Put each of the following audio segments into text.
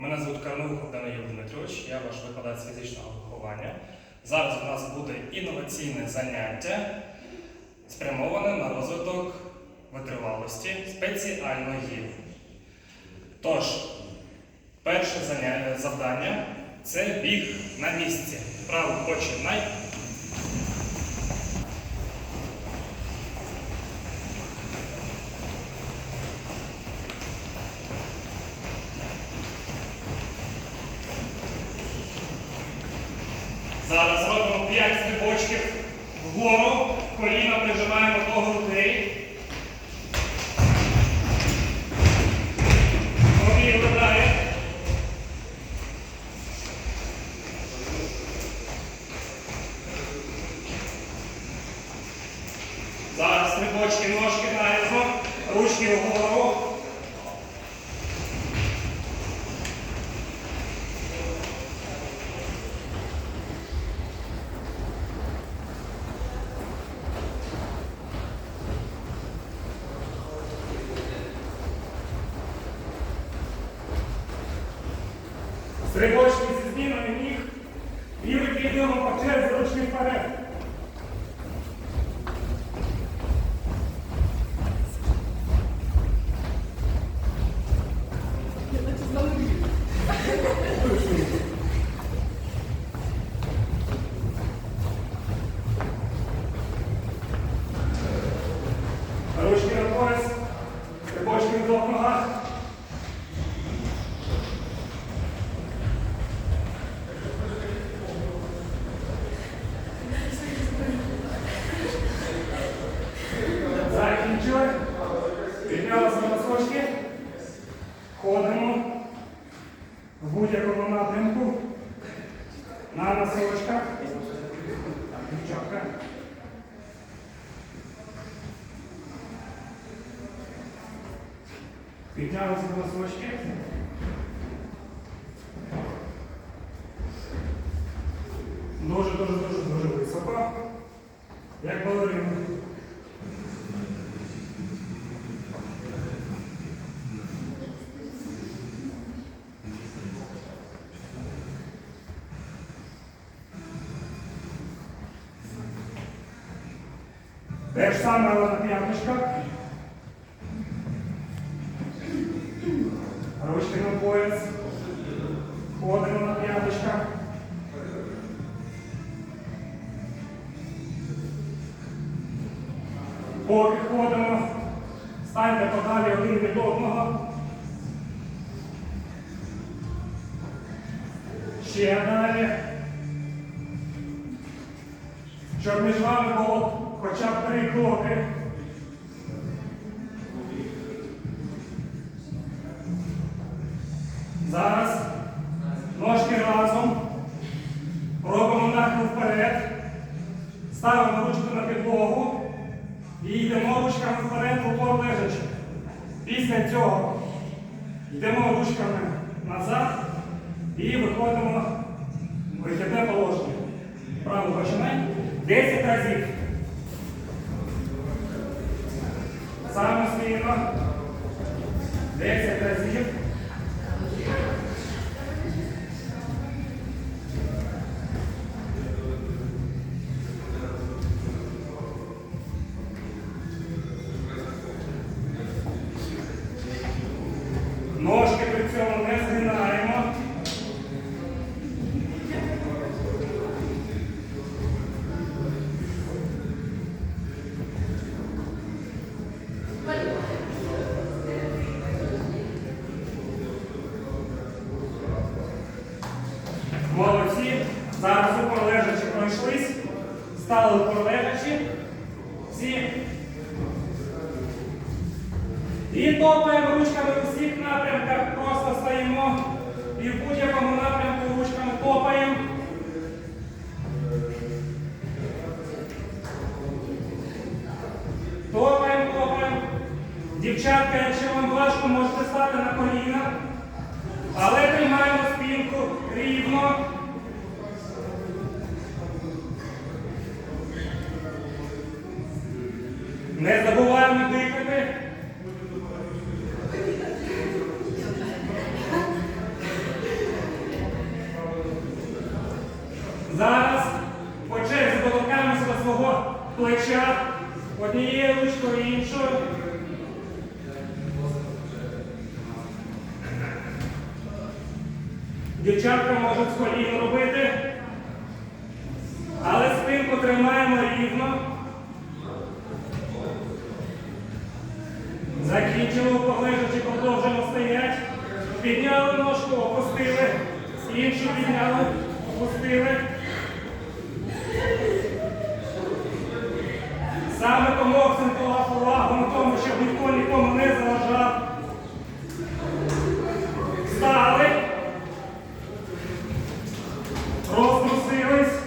Мене звуть Карнух Даниїл Дмитрович, я ваш викладач фізичного виховання. Зараз у нас буде інноваційне заняття, спрямоване на розвиток витривалості спеціальної. Тож, перше завдання це біг на місці. Право починай. Зараз робимо 5 стрибочків вгору, коліна прижимаємо до грудей. Report Ходимо в будь-якому напрямку. На носочках. Дівчатка. Піднялися на носочки. Дуже, дуже, дуже, дуже високо. Як балерина. Те ж саме, але на п'яточках. Ручки на пояс. Ходимо на п'яточках. Поки ходимо, станьте подалі один від одного. Ще далі. Щоб між вами було хоча б три кроки. Зараз ножки разом. Робимо нахил вперед. Ставимо ручку на підлогу і йдемо ручками вперед в упор лежачи. Після цього йдемо ручками назад і виходимо в вихідне положення. Право починай. 10 разів. Самостійно. 10 разів. Ножки при цьому не згинаємо. Молодці. Зараз упор лежачи пройшлись. Стали упор лежачи. Всі. І топаємо ручками в усіх напрямках. Просто стоїмо. І в будь-якому напрямку ручками топаємо. Топаємо, топаємо. Дівчатка, якщо вам важко, можете стати на коліна. Але тримаємо спинку рівно. Не забуваємо однією ручкою іншою. Дівчатка можуть з робити, але спинку тримаємо рівно. Закінчили полежачи, продовжуємо стоять. Підняли ножку, опустили. Іншу підняли, опустили. Саме тому акцентував увагу на тому, щоб ніхто нікому не заважав. Встали. Розтрусились.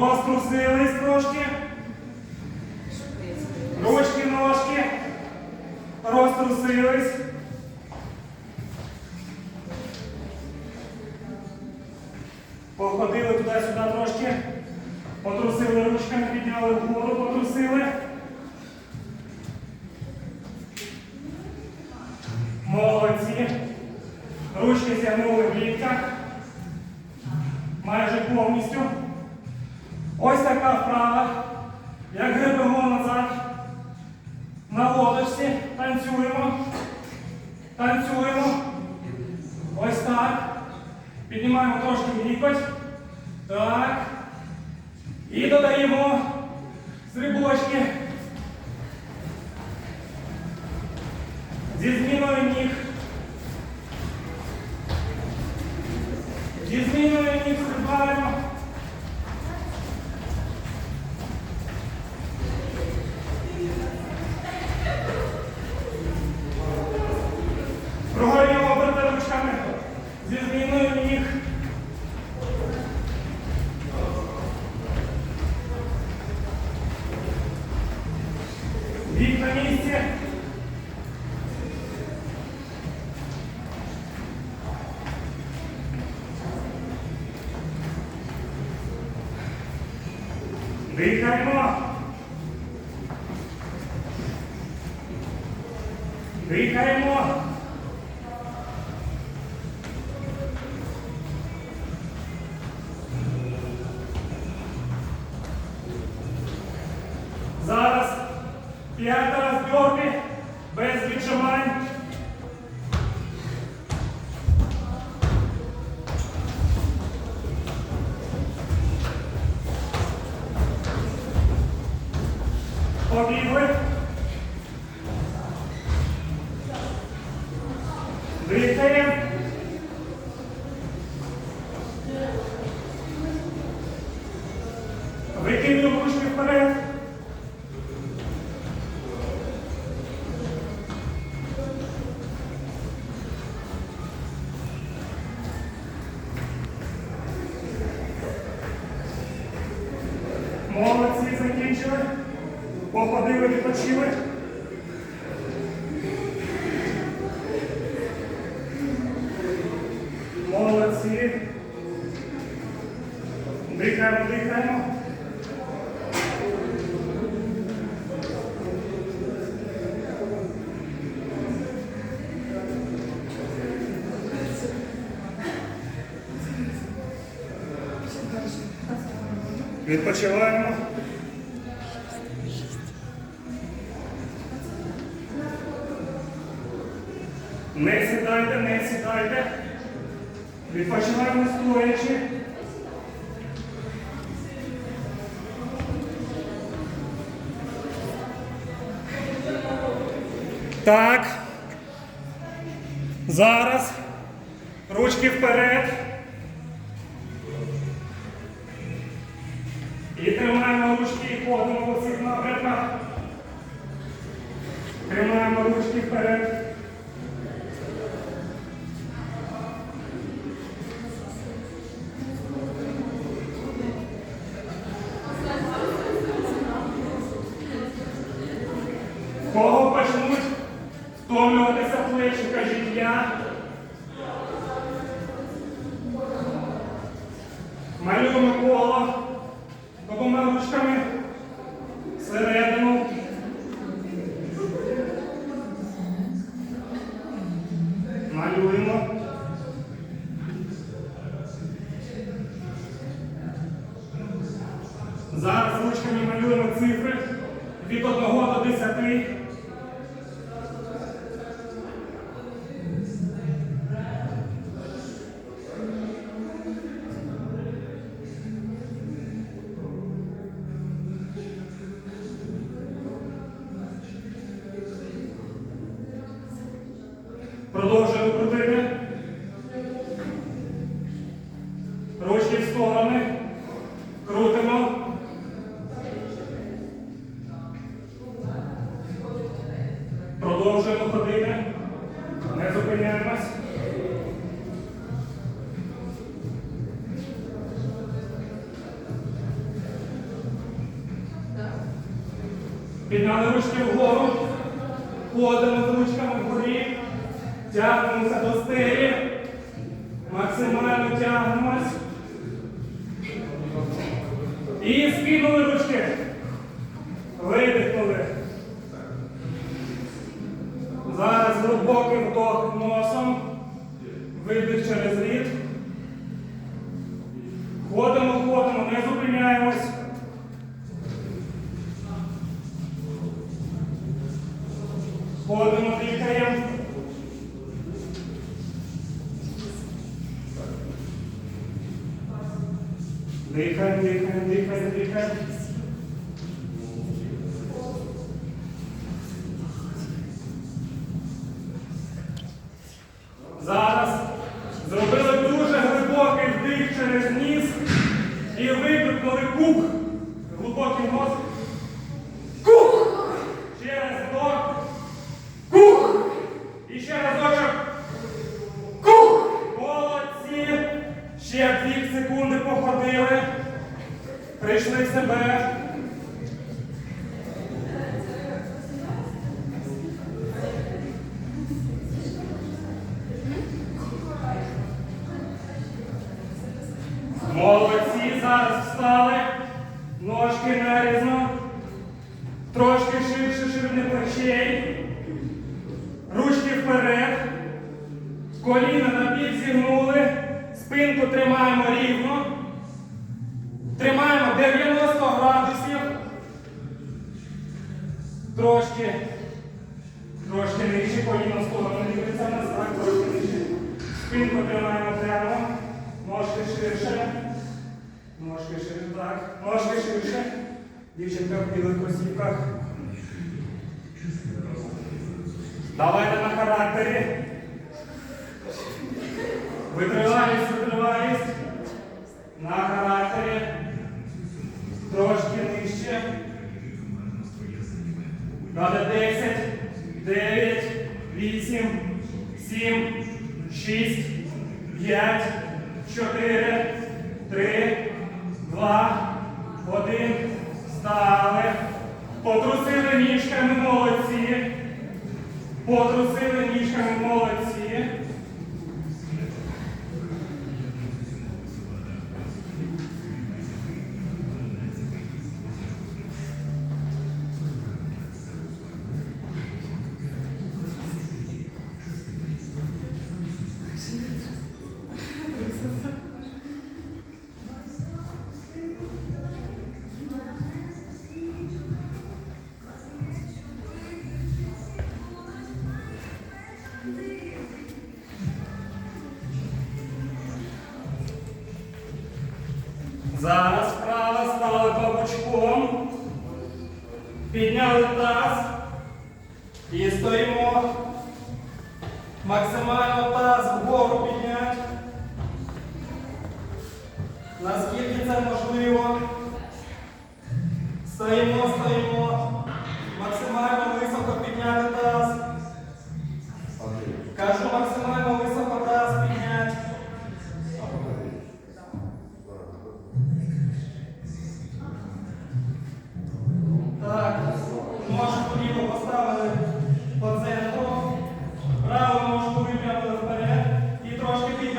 Розтрусились трошки. Ручки, ножки. Розтрусились. Походили туди-сюди трошки. Потрусили ручками, підняли вгору, потрусили. Молодці. Ручки зігнули в ліктях. Майже повністю. Ось така вправа. Як гребемо назад. На лодочці. Танцюємо. Танцюємо. Ось так. Піднімаємо трошки лікоть. Дихаємо. Зараз п'ять раз бьорки без віджимань. Побігли. Молодці, закінчили. Походили, відпочили. Молодці. Дихаємо, дихаємо. Відпочиваємо. Не сідайте, не сідайте. Відпочиваємо стоячи. Так. Зараз. Ручки вперед. І тримаємо ручки і ходимо по всіх напрямках. Тримаємо ручки вперед. Підняли ручки вгору. Ходимо з ручками вгорі. Тягнемося до стелі. Максимально тягнемось. І скинули ручки. Видихнули. Зараз глибокий вдох носом. Видих через рід. Ходимо, ходимо, не зупиняємось. Ходимо, дихаємо. Дихаємо, дихаємо, дихаємо. Зараз зробили дуже глибокий вдих через ніс і видихнули кук. Глибокий нос. Кук! Ще раз вдох. Кук! І ще разочок. Кук! Молодці! Ще дві секунди походили. Прийшли в себе. Молодці, зараз встали. Ножки нарізно. Трошки ширше ширини плечей. Ручки вперед. Коліна на бік зігнули. Спинку тримаємо рівно. Тримаємо 90 градусів. Трошки. Трошки нижче, коліна в сторону дивиться так, трошки нижче. Спинку тримаємо прямо. Дівчинка в білих кросівках. Давайте на характері. Витривалість, витривалість. На характері. Трошки нижче. Надо 10, 9, 8, 7, 6, 5, 4, 3, 2, 1. Стали. Потрусили ніжками молодці. Потрусили ніжками молодці.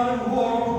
Трошки підняли вгору.